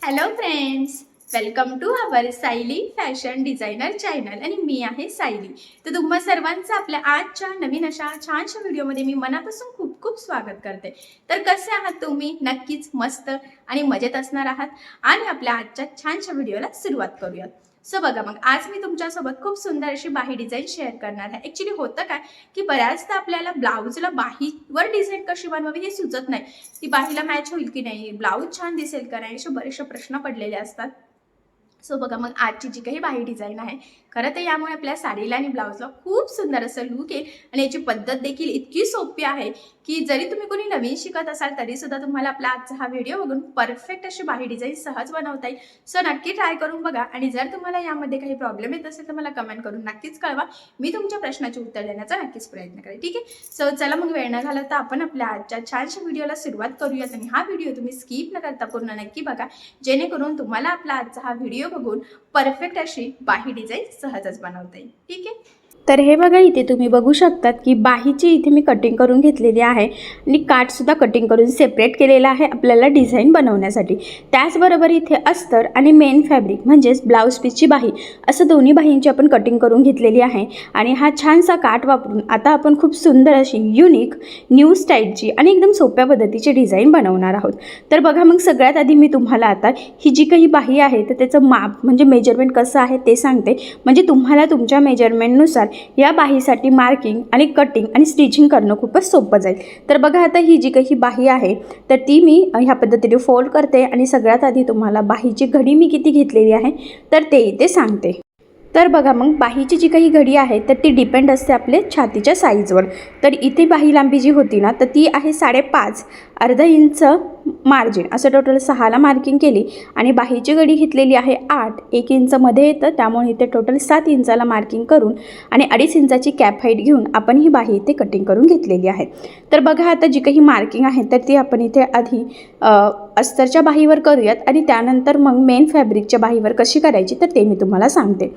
Hello friends, welcome to our Sayali fashion designer channel आणि मी आहे सायली तर तुम्हा सर्वांचं आपल्या आजच्या नवीन अशा छानशा व्हिडिओमध्ये मी मनापासून खूप खूप स्वागत करते. तर कसे आहात तुम्ही? नक्कीच मस्त आणि मजेत असणार आहात. आणि आपल्या आजच्या छानशा व्हिडिओला सुरुवात करूयात. सो बघा मग आज मी तुमच्यासोबत खूप सुंदर अशी बाही डिझाईन शेअर करणार आहे. ॲक्च्युली होतं काय? की बऱ्याचदा आपल्याला ब्लाऊजला बाहीवर डिझाईन कशी बनवावी हे सुचत नाही. ती बाहीला मॅच होईल की नाही? ब्लाऊज छान दिसेल का नाही? असे बरेचसे प्रश्न पडलेले असतात. सो बघा मग आजची जी काही बाही डिझाईन आहे खरं तर यामुळे आपल्या साडीला आणि ब्लाऊजला खूप सुंदर असं लुक येईल आणि याची पद्धत देखील इतकी सोपी आहे की जरी तुम्ही कोणी नवीन शिकत असाल तरी सुद्धा तुम्हाला आपला आजचा हा व्हिडिओ बघून परफेक्ट अशी बाही डिझाईन सहज बनवता येईल. सो नक्की ट्राय करून बघा आणि जर तुम्हाला यामध्ये काही प्रॉब्लेम येत असेल तर मला कमेंट करून नक्कीच कळवा. मी तुमच्या प्रश्नाचे उत्तर देण्याचा नक्कीच प्रयत्न करेन ठीक आहे? सो चला मग वेळ न घालवता आपण आपल्या आजच्या छानशा व्हिडिओला सुरुवात करूयात आणि हा व्हिडिओ तुम्ही स्किप न करता पूर्ण नक्की बघा. जेणेकरून तुम्हाला आपला आजचा हा व्हिडिओ बघून परफेक्ट अशी बाही डिझाईन सहजच बनवता येईल ठीक आहे? तर हे बघा इथे तुम्ही बघू शकतात की बाहीची इथे मी कटिंग करून घेतलेली आहे आणि काठसुद्धा कटिंग करून सेपरेट केलेलं आहे आपल्याला डिझाईन बनवण्यासाठी. त्याचबरोबर इथे अस्तर आणि मेन फॅब्रिक म्हणजेच ब्लाऊज पीसची बाही असं दोन्ही बाहींची आपण कटिंग करून घेतलेली आहे. आणि हा छानसा काठ वापरून आता आपण खूप सुंदर अशी युनिक न्यू स्टाईलची आणि एकदम सोप्या पद्धतीची डिझाईन बनवणार आहोत. तर बघा मग सगळ्यात आधी मी तुम्हाला आता ही जी काही बाही आहे तर त्याचं माप म्हणजे मेजरमेंट कसं आहे ते सांगते. म्हणजे तुम्हाला तुमच्या मेजरमेंटनुसार या बाहीसाठी मार्किंग आणि कटिंग आणि स्टिचिंग करणं खूपच सोपं जाईल. तर बघा आता ही जी काही बाही आहे तर ती मी ह्या पद्धतीने फोल्ड करते आणि सगळ्यात आधी तुम्हाला बाहीची घडी मी किती घेतलेली आहे तर ते इथे सांगते. तर बघा मग बाहीची जी काही घडी आहे तर ती डिपेंड असते आपले छातीच्या साईजवर तर इथे बाही लांबी जी होती ना तर ती आहे साडेपाच अर्धा इंच मार्जिन. असं टोटल सहाला मार्किंग केली आणि बाहीची घडी घेतलेली आहे आठ. एक इंचमध्ये येतं त्यामुळे इथे टोटल सात इंचाला मार्किंग करून आणि अडीच इंचाची कॅप हाईट घेऊन आपण ही बाही इथे कटिंग करून घेतलेली आहे. तर बघा आता जी काही मार्किंग आहे तर ती आपण इथे आधी अस्तरच्या बाहीवर करूयात आणि त्यानंतर मग मेन फॅब्रिकच्या बाहीवर कशी करायची तर ते मी तुम्हाला सांगते.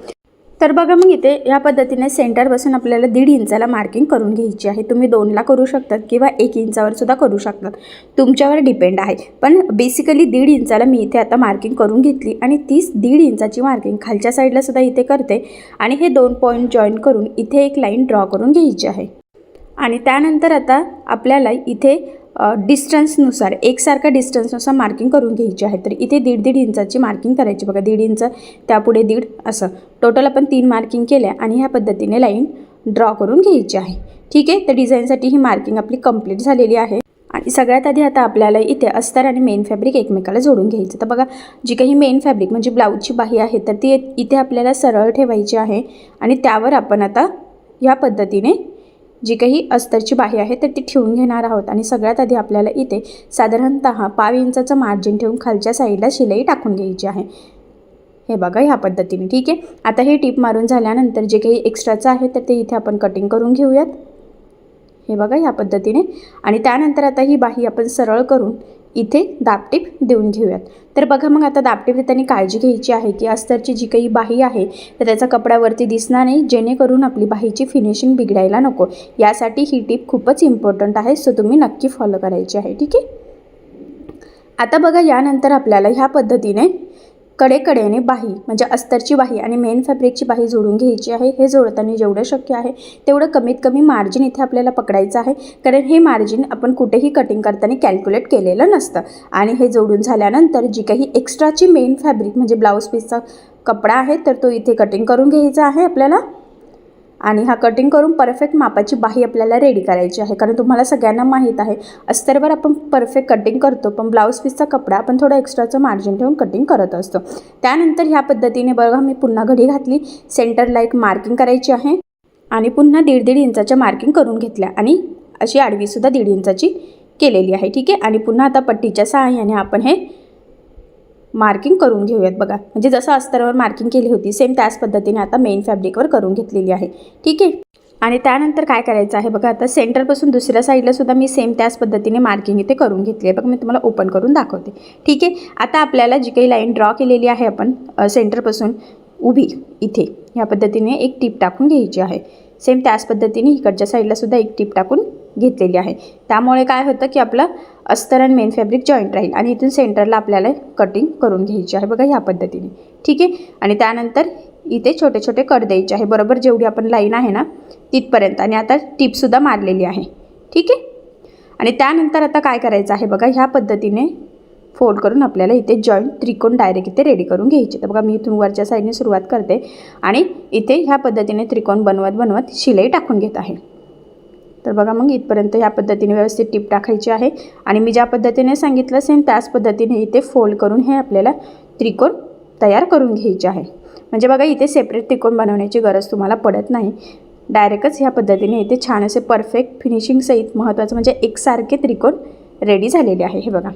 तर बघा मग इथे या पद्धतीने सेंटरपासून आपल्याला दीड इंचाला मार्किंग करून घ्यायची आहे. तुम्ही दोनला करू शकतात किंवा एक इंचावर सुद्धा करू शकतात. तुमच्यावर डिपेंड आहे. पण बेसिकली दीड इंचाला मी इथे आता मार्किंग करून घेतली आणि तीच दीड इंचाची मार्किंग खालच्या साईडला सुद्धा इथे करते आणि हे दोन पॉईंट जॉईन करून इथे एक लाईन ड्रॉ करून घ्यायची आहे. आणि त्यानंतर आता आपल्याला इथे डिस्टन्सनुसार एकसारखा डिस्टन्सनुसार मार्किंग करून घ्यायची आहे. तर इथे दीड दीड इंचाची मार्किंग करायची. बघा दीड इंच त्यापुढे दीड असं. टोटल आपण तीन मार्किंग केल्या आणि ह्या पद्धतीने लाईन ड्रॉ करून घ्यायची आहे. ठीक आहे? तर डिझाईनसाठी ही मार्किंग आपली कंप्लीट झालेली आहे. आणि सगळ्यात आधी आता आपल्याला इथे अस्तर आणि मेन फॅब्रिक एकमेकाला जोडून घ्यायचं. तर बघा जी काही मेन फॅब्रिक म्हणजे ब्लाऊजची बाही आहे तर ती इथे आपल्याला सरळ ठेवायची आहे. आणि त्यावर आपण आता या पद्धतीने जी काही अस्तरची बाही आहे तर ती ठेवून घेणार आहोत. आणि सगळ्यात आधी आपल्याला इथे साधारणतः पाव इंचाचं मार्जिन ठेवून खालच्या साईडला शिलाई टाकून घ्यायची आहे. हे बघा ह्या पद्धतीने. ठीक आहे? आता हे टीप मारून झाल्यानंतर जे काही एक्स्ट्राचं आहे तर ते इथे आपण कटिंग करून घेऊयात. हे बघा ह्या पद्धतीने. आणि त्यानंतर आता ही बाही आपण सरळ करून इथे दापटीप देऊन घेऊयात. तर बघा मग आता दापटीप देताना काळजी घ्यायची आहे की अस्तरची जी काही बाही आहे तर त्याचा कपड्यावरती दिसणार नाही जेणेकरून आपली बाहीची फिनिशिंग बिघडायला नको. यासाठी ही टीप खूपच इम्पॉर्टंट आहे सो तुम्ही नक्की फॉलो करायची आहे ठीक आहे? आता बघा यानंतर आपल्याला ह्या पद्धतीने कडेकडेने बाही म्हणजे अस्तरची बाही आणि मेन फॅब्रिकची बाही जोडून घ्यायची आहे. हे जोडताना जेवढं शक्य आहे तेवढं कमीत कमी मार्जिन इथे आपल्याला पकडायचं आहे. कारण हे मार्जिन आपण कुठेही कटिंग करताना कॅल्क्युलेट केलेलं नसतं. आणि हे जोडून झाल्यानंतर जी काही एक्स्ट्राची मेन फॅब्रिक म्हणजे ब्लाऊज पीसचा कपडा आहे तर तो इथे कटिंग करून घ्यायचा आहे आपल्याला. आणि हा कटिंग करून परफेक्ट मापाची बाही आपल्याला रेडी करायची आहे. कारण तुम्हाला सगळ्यांना माहीत आहे अस्तरवर आपण परफेक्ट कटिंग करतो पण ब्लाऊज पीसचा कपडा आपण थोडं एक्स्ट्राचं मार्जिन ठेवून कटिंग करत असतो. त्यानंतर ह्या पद्धतीने बघा मी पुन्हा घडी घातली. सेंटरला एक मार्किंग करायची आहे आणि पुन्हा दीड दीड इंचाच्या मार्किंग करून घेतल्या आणि अशी आडवीसुद्धा दीड इंचाची केलेली आहे. ठीक आहे? आणि पुन्हा आता पट्टीच्या सहाय्याने आपण हे मार्किंग करून घेऊयात बघा. म्हणजे जसं अस्तरावर मार्किंग केली होती सेम त्याच पद्धतीने आता मेन फॅब्रिकवर करून घेतलेली आहे. ठीक आहे? आणि त्यानंतर काय करायचं आहे बघा आता सेंटरपासून दुसऱ्या साईडला सुद्धा मी सेम त्याच पद्धतीने मार्किंग इथे करून घेतली आहे. बघा मी तुम्हाला ओपन करून दाखवते. ठीक आहे? आता आपल्याला जी काही लाईन ड्रॉ केलेली आहे आपण सेंटरपासून उभी इथे ह्या पद्धतीने एक टीप टाकून घ्यायची आहे. सेम त्याच पद्धतीने इकडच्या साईडला सुद्धा एक टीप टाकून घेतलेली आहे. त्यामुळे काय होतं की आपलं अस्तर आणि मेन फॅब्रिक जॉईंट राहील आणि इथून सेंटरला आपल्याला कटिंग करून घ्यायची आहे. बघा ह्या पद्धतीने. ठीक आहे? आणि त्यानंतर इथे छोटे छोटे कट द्यायचे आहे. बरोबर जेवढी आपण लाईन आहे ना तिथपर्यंत. आणि आता टिपसुद्धा मारलेली आहे. ठीक आहे? आणि त्यानंतर आता काय करायचं आहे? बघा ह्या पद्धतीने फोल्ड करून आपल्याला इथे जॉईंट त्रिकोण डायरेक्ट इथे रेडी करून घ्यायचे तर बघा मी इथून वरच्या साईडने सुरुवात करते. आणि इथे ह्या पद्धतीने त्रिकोण बनवत बनवत शिलाई टाकून घेत आहे. तर बघा मग इथपर्यंत ह्या पद्धतीने व्यवस्थित टीप टाकायची आहे. आणि मी ज्या पद्धतीने सांगितलं सेम त्याच पद्धतीने इथे फोल्ड करून हे आपल्याला त्रिकोण तयार करून घ्यायचे आहे. म्हणजे बघा इथे सेपरेट त्रिकोण बनवण्याची गरज तुम्हाला पडत नाही. डायरेक्टच ह्या पद्धतीने इथे छान असे परफेक्ट फिनिशिंगसहित महत्त्वाचं म्हणजे एकसारखे त्रिकोण रेडी झालेले आहे. हे बघा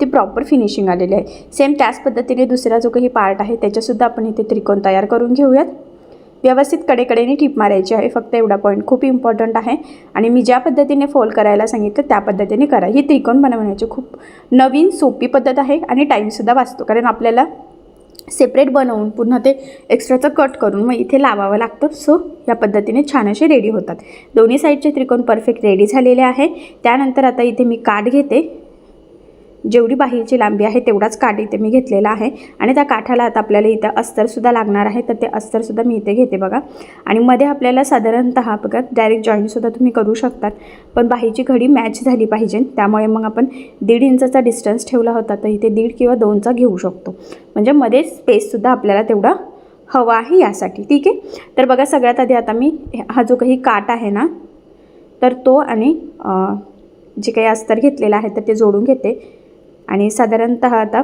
ते प्रॉपर फिनिशिंग आलेले आहे. सेम त्याच पद्धतीने दुसरा जो काही पार्ट आहे त्याच्यासुद्धा आपण इथे त्रिकोण तयार करून घेऊयात. व्यवस्थित कडेकडेने टीप मारायची आहे. फक्त एवढा पॉईंट खूप इम्पॉर्टंट आहे. आणि मी ज्या पद्धतीने फोल्ड करायला सांगितलं त्या पद्धतीने करा. ही त्रिकोण बनवण्याची खूप नवीन सोपी पद्धत आहे आणि टाईमसुद्धा वाचतो. कारण आपल्याला सेपरेट बनवून पुन्हा ते एक्स्ट्राचं कट करून मग इथे लावावं लागतं. सो या पद्धतीने छान असे रेडी होतात. दोन्ही साईडचे त्रिकोण परफेक्ट रेडी झालेले आहे. त्यानंतर आता इथे मी काठ घेते. जेवढी बाहेरची लांबी आहे तेवढाच काठ इथे मी घेतलेला आहे. आणि त्या काठाला आता आपल्याला इथं अस्तरसुद्धा लागणार आहे. तर ते अस्तरसुद्धा मी इथे घेते बघा. आणि मध्ये आपल्याला साधारणतः बघा डायरेक्ट जॉईंटसुद्धा तुम्ही करू शकतात. पण बाहीची घडी मॅच झाली पाहिजे. त्यामुळे मग आपण दीड इंचाचा डिस्टन्स ठेवला होता. तर इथे दीड किंवा दोनचा घेऊ शकतो. म्हणजे मध्ये स्पेससुद्धा आपल्याला तेवढा हवा आहे यासाठी. ठीक आहे? तर बघा सगळ्यात आधी आता मी हा जो काही काठ आहे ना तर तो आणि जे काही अस्तर घेतलेलं आहे तर ते जोडून घेते. आणि साधारणतः आता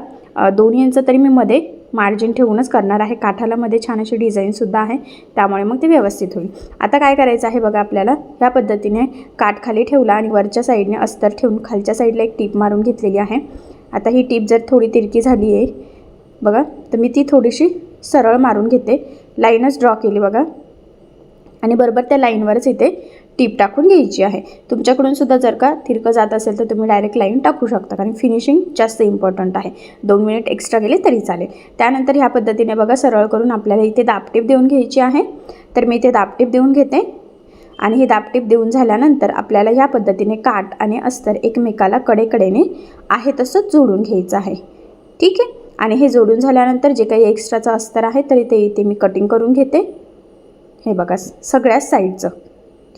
दोन्ही दोन इंच तरी मी मध्ये मार्जिन ठेवूनच करणार आहे. काठाला मध्ये छान अशी डिझाईनसुद्धा आहे. त्यामुळे मग ते व्यवस्थित होईल. आता काय करायचं आहे बघा आपल्याला? ह्या पद्धतीने काठ खाली ठेवला आणि वरच्या साईडने अस्तर ठेवून खालच्या साईडला एक टीप मारून घेतलेली आहे. आता ही टीप जर थोडी तिरकी झाली आहे बघा तर मी ती थोडीशी सरळ मारून घेते. लाईनच ड्रॉ केली बघा. आणि बरोबर त्या लाईनवरच इथे टीप टाकून घ्यायची आहे. तुमच्याकडून सुद्धा जर का तिरकं जात असेल तर तुम्ही डायरेक्ट लाईन टाकू शकता कारण फिनिशिंग जास्त इम्पॉर्टंट आहे. दोन मिनिट एक्स्ट्रा गेले तरी चालेल. त्यानंतर ह्या पद्धतीने बघा सरळ करून आपल्याला इथे दापटीप देऊन घ्यायची आहे. तर मी इथे दापटीप देऊन घेते. आणि हे दापटीप देऊन झाल्यानंतर आपल्याला ह्या पद्धतीने काठ आणि अस्तर एकमेकाला कडेकडेने आहे तसंच जोडून घ्यायचं आहे. ठीक आहे? आणि हे जोडून झाल्यानंतर जे काही एक्स्ट्राचं अस्तर आहे तरी ते इथे मी कटिंग करून घेते. हे बघा सगळ्याच साईडचं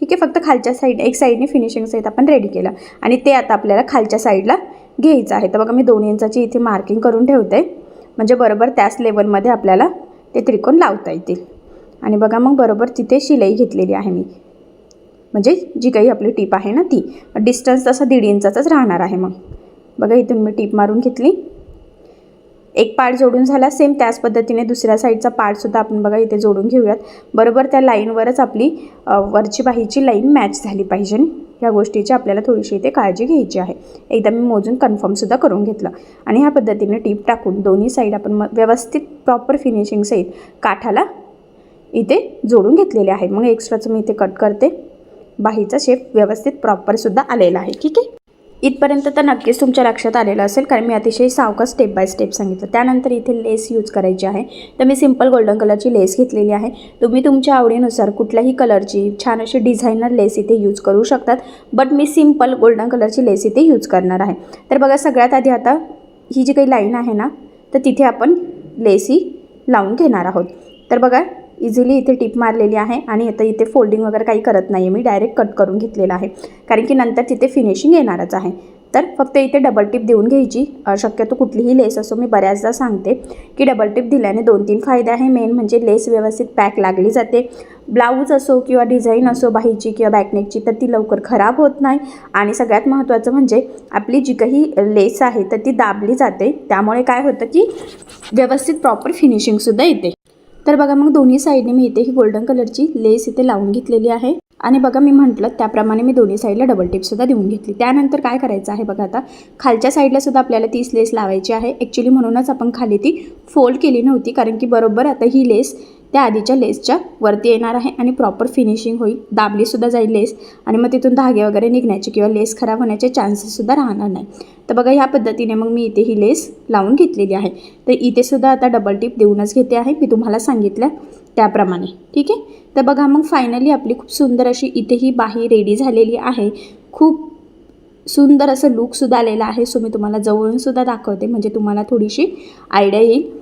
ठीक आहे? फक्त खालच्या साईड एक साईडने फिनिशिंग सहित आपण रेडी केलं. आणि ते आता आपल्याला खालच्या साईडला घ्यायचं आहे. तर बघा मी दोन इंचाची इथे मार्किंग करून ठेवते. म्हणजे बरोबर त्याच लेवलमध्ये आपल्याला ते त्रिकोण लावता येतील. आणि बघा मग बरोबर तिथे शिलाई घेतलेली आहे मी. म्हणजे जी काही आपली टीप आहे ना ती. डिस्टन्स तसा दीड इंचाचाच राहणार आहे मग. बघा इथून मी टीप मारून घेतली. एक पार्ट जोडून झाला. सेम त्याच पद्धतीने दुसऱ्या साईडचा पार्टसुद्धा आपण बघा इथे जोडून घेऊयात. बरोबर त्या लाईनवरच आपली वरची बाहीची लाईन मॅच झाली पाहिजे. ह्या गोष्टीची आपल्याला थोडीशी इथे काळजी घ्यायची आहे. एकदा मी मोजून कन्फर्मसुद्धा करून घेतलं. आणि ह्या पद्धतीने टीप टाकून दोन्ही साईड आपण म- व्यवस्थित प्रॉपर फिनिशिंगसहित काठाला इथे जोडून घेतलेले आहे मग एक्स्ट्राचं मी इथे कट करते. बाहीचा शेप व्यवस्थित प्रॉपरसुद्धा आलेला आहे. ठीक आहे? इथपर्यंत तर नक्कीच तुमच्या लक्षात आलेलं असेल कारण मी अतिशय सावकाश स्टेप बाय स्टेप सांगितलं. त्यानंतर इथे लेस यूज करायची आहे. तर मी सिंपल गोल्डन कलरची लेस घेतलेली आहे. तुम्ही तुमच्या आवडीनुसार कुठल्याही कलरची छान अशी डिझायनर लेस इथे यूज करू शकतात. बट मी सिंपल गोल्डन कलरची लेस इथे यूज करणार आहे. तर बघा सगळ्यात आधी आता ही जी काही लाईन आहे ना तर तिथे आपण लेस ही लावून घेणार आहोत. तर बघा इझिली इथे टिप मारलेली आहे आणि आता इथे फोल्डिंग वगैरे काही करत नाही आहे मी डायरेक्ट कट करून घेतलेला आहे. कारण की नंतर तिथे फिनिशिंग येणारच आहे. तर फक्त इथे डबल टिप देऊन घ्यायची. शक्यतो कुठलीही लेस असो मी बऱ्याचदा सांगते की डबल टिप दिल्याने दोन तीन फायदे आहे. मेन म्हणजे लेस व्यवस्थित पॅक लागली जाते. ब्लाऊज असो किंवा डिझाईन असो बाहीची किंवा बॅकनेकची तर ती लवकर खराब होत नाही. आणि सगळ्यात महत्त्वाचं म्हणजे आपली जी काही लेस आहे तर ती दाबली जाते. त्यामुळे काय होतं की व्यवस्थित प्रॉपर फिनिशिंगसुद्धा येते. तर बघा मग दोन्ही साईडने मी इथे ही गोल्डन कलरची लेस इथे लावून घेतलेली आहे. आणि बघा मी म्हटलं त्याप्रमाणे मी दोन्ही साईडला डबल टिपसुद्धा देऊन घेतली. त्यानंतर काय करायचं आहे बघा आता? खालच्या साईडला सुद्धा आपल्याला तीच लेस लावायची आहे. ॲक्च्युली म्हणूनच आपण खाली ती फोल्ड केली नव्हती कारण की बरोबर आता ही लेस त्या आधीच्या लेसच्या वरती येणार आहे आणि प्रॉपर फिनिशिंग होईल. दाबलीसुद्धा जाईल लेस आणि मग तिथून धागे वगैरे निघण्याचे किंवा लेस खराब होण्याचे चान्सेससुद्धा राहणार नाही. तर बघा ह्या पद्धतीने मग मी इथे ही लेस लावून घेतलेली आहे. तर इथेसुद्धा आता डबल टिप देऊनच घेते आहे. मी तुम्हाला सांगितलं त्याप्रमाणे. ठीक आहे? तर बघा मग फायनली आपली खूप सुंदर अशी इथे ही बाही रेडी झालेली आहे. खूप सुंदर असं लुकसुद्धा आलेलं आहे. सो मी तुम्हाला जवळूनसुद्धा दाखवते. म्हणजे तुम्हाला थोडीशी आयडिया येईल.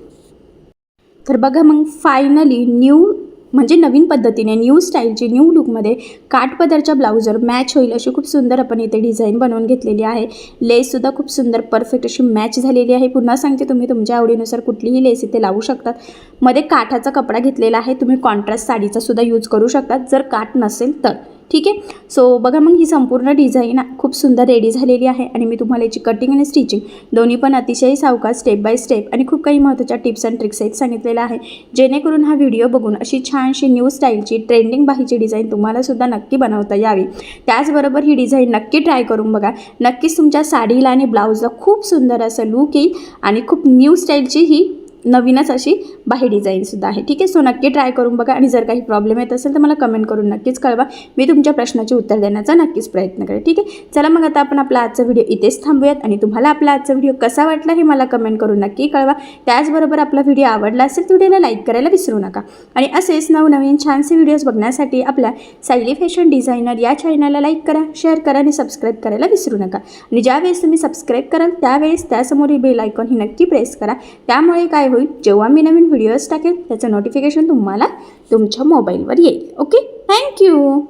तर बघा मग फायनली न्यू म्हणजे नवीन पद्धतीने न्यू स्टाईलची न्यू लुकमध्ये काठपदरच्या ब्लाऊजवर मॅच होईल अशी खूप सुंदर आपण इथे डिझाईन बनवून घेतलेली आहे. लेससुद्धा खूप सुंदर परफेक्ट अशी मॅच झालेली आहे. पुन्हा सांगते तुम्ही तुमच्या आवडीनुसार कुठलीही लेस इथे लावू शकतात. मध्ये काठाचा कपडा घेतलेला आहे. तुम्ही कॉन्ट्रास्ट साडीचा सुद्धा यूज करू शकतात. जर काठ नसेल तर. ठीक आहे? सो बघा मग ही संपूर्ण डिझाईन खूप सुंदर रेडी झालेली आहे आणि मी तुम्हाला याची कटिंग आणि स्टिचिंग दोन्ही पण अतिशय सावकाश स्टेप बाय स्टेप आणि खूप काही महत्त्वाच्या टिप्स अँड ट्रिक्स आहेत सांगितलेलं आहे. जेणेकरून हा व्हिडिओ बघून अशी छानशी न्यू स्टाईलची ट्रेंडिंग बाहीची डिझाईन तुम्हालासुद्धा नक्की बनवता यावी. त्याचबरोबर ही डिझाईन नक्की ट्राय करून बघा. नक्कीच तुमच्या साडीला आणि ब्लाऊजला खूप सुंदर असं लूक येईल आणि खूप न्यू स्टाईलची ही नवीनच अशी बाही डिझाईनसुद्धा आहे. ठीक आहे? सो नक्की ट्राय करून बघा आणि जर काही प्रॉब्लेम येत असेल तर मला कमेंट करून नक्कीच कळवा. मी तुमच्या प्रश्नाचे उत्तर देण्याचा नक्कीच प्रयत्न करेन. ठीक आहे? चला मग आता आपण आपला आजचा व्हिडिओ इथेच थांबूयात आणि तुम्हाला आपला आजचा व्हिडिओ कसा वाटला हे मला कमेंट करून नक्की कळवा. त्याचबरोबर आपला व्हिडिओ आवडला असेल तर व्हिडिओला लाईक करायला विसरू नका. आणि असेच नवनवीन छानसे व्हिडिओज बघण्यासाठी आपल्या सायली फॅशन डिझायनर या चॅनलला लाईक करा शेअर करा आणि सबस्क्राईब करायला विसरू नका. आणि ज्यावेळेस तुम्ही सबस्क्राईब कराल त्यावेळेस त्यासमोर बेल आयकॉन ही नक्की प्रेस करा. त्यामुळे काय होईल जेव्हा मी नवीन व्हिडिओज टाकेल त्याचं नोटिफिकेशन तुम्हाला तुमच्या मोबाईलवर येईल. Okay thank you